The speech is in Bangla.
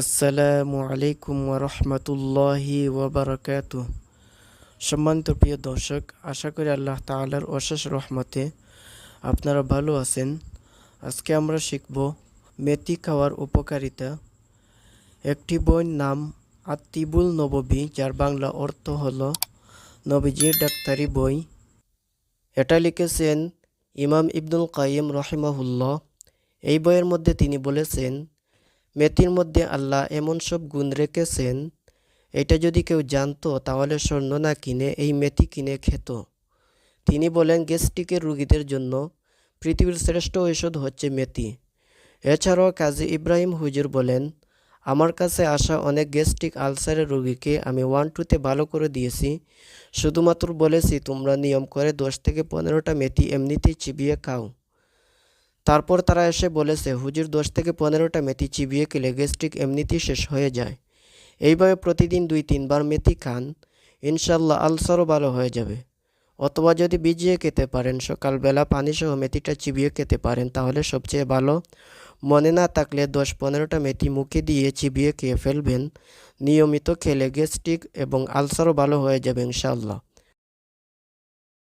আসসালামু আলাইকুম ওরহমতুল্লাহি ওবরাকাত সম্মানিত প্রিয় দর্শক, আশা করি আল্লাহ তাআলার অশেষ রহমতে আপনারা ভালো আছেন। আজকে আমরা শিখব মেথি খাওয়ার উপকারিতা। একটি বইয়ের নাম আত্তিবুল নববী, যার বাংলা অর্থ হল নবীজির ডাক্তারি বই। এটা লিখেছেন ইমাম ইবনুল কাইম রহিমাহুল্লাহ। এই বইয়ের মধ্যে তিনি বলেছেন মেথির মধ্যে আল্লাহ এমন সব গুণ রেখেছেন, এটা যদি কেউ জানতো তাহলে স্বর্ণ না কিনে এই মেথি কিনে খেত। তিনি বলেন গ্যাস্ট্রিকের রুগীদের জন্য পৃথিবীর শ্রেষ্ঠ ঔষধ হচ্ছে মেথি। এছাড়াও কাজী ইব্রাহিম হুজুর বলেন, আমার কাছে আসা অনেক গ্যাস্ট্রিক আলসারের রোগীকে আমি ওয়ান টুতে ভালো করে দিয়েছি। শুধুমাত্র বলেছি তোমরা নিয়ম করে দশ থেকে পনেরোটা মেথি এমনিতেই চিবিয়ে খাও। তারপর তারা এসে বলেছে, হুজুর, দশ থেকে পনেরোটা মেথি চিবিয়ে খেলে গ্যাস্ট্রিক এমনিতেই শেষ হয়ে যায়। এইভাবে প্রতিদিন দুই, তিনবার মেথি খান ইনশাল্লাহ আলসারও ভালো হয়ে যাবে। অথবা যদি ভিজিয়ে খেতে পারেন, সকালবেলা পানিসহ মেথিটা চিবিয়ে খেতে পারেন, তাহলে সবচেয়ে ভালো। মনে না থাকলে দশ, পনেরোটা মেথি মুখে দিয়ে চিবিয়ে খেয়ে ফেলবেন। নিয়মিত খেলে গ্যাস্ট্রিক এবং আলসারও ভালো হয়ে যাবে ইনশাল্লাহ